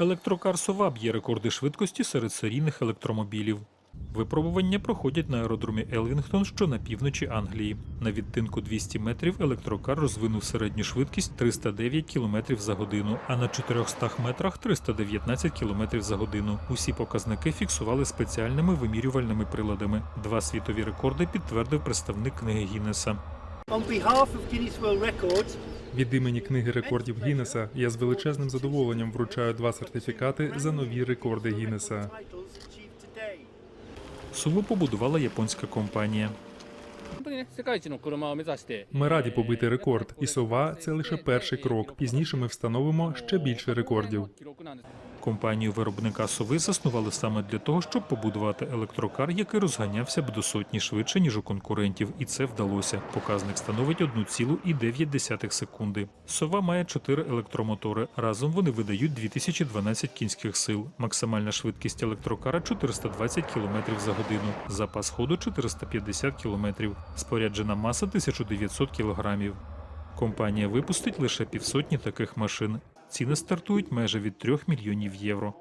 Електрокар Сова б'є рекорди швидкості серед серійних електромобілів. Випробування проходять на аеродромі Елвінгтон, що на півночі Англії. На відтинку 200 метрів електрокар розвинув середню швидкість 309 км за годину, а на 400 метрах 319 км за годину. Усі показники фіксували спеціальними вимірювальними приладами. Два світові рекорди підтвердив представник книги Гіннеса. Від імені книги рекордів Гіннеса я з величезним задоволенням вручаю два сертифікати за нові рекорди Гіннеса. Суму побудувала японська компанія. Ми раді побити рекорд, і сова це лише перший крок. Пізніше ми встановимо ще більше рекордів. Компанію виробника сови заснували саме для того, щоб побудувати електрокар, який розганявся б до сотні швидше, ніж у конкурентів, і це вдалося. Показник становить 1,9 секунди. Сова має чотири електромотори. Разом вони видають 2012 кінських сил. Максимальна швидкість електрокара 420 км за годину, запас ходу 450 км. Споряджена маса 1900 кг. Компанія випустить лише півсотні таких машин. Ціни стартують майже від 3 мільйонів євро.